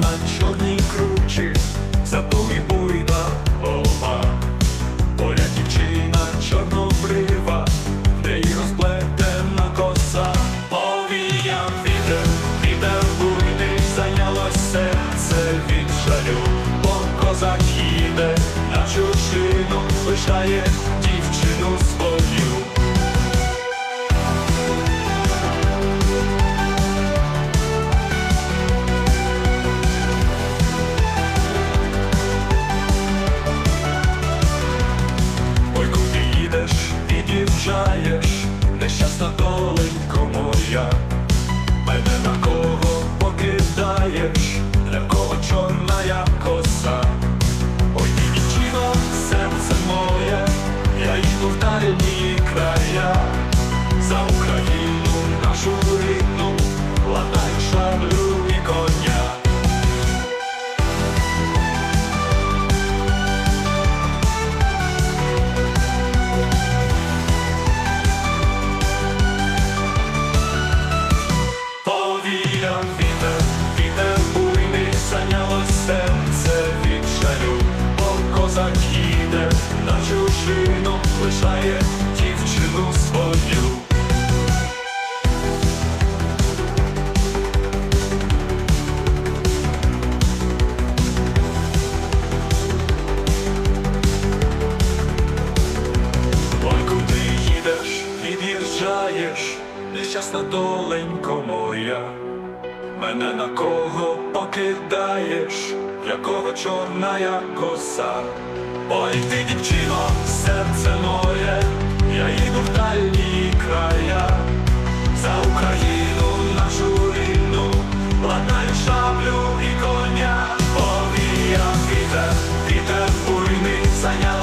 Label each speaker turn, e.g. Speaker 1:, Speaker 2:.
Speaker 1: на чорній кручі, затулі буйна голова, Боря дівчина чорнобрива, де її розплетена коса, повіям вітер, вітер буйний, зайнялось серце від жалю, бо козак на чужину лишає. Під'їжджаєш, нещасна доленько моя, мене на кого покидаєш, чужину, дівчину свою. Ой, куди їдеш, від'їжджаєш, нещасна доленько моя, мене на кого покидаєш, якого чорна я коса. Ой, ти дівчино, серце моє, я їду в дальні края, за Україну нашу рідну, ладнаю шаблю і коня, повіяв вітер, вітер буйний, від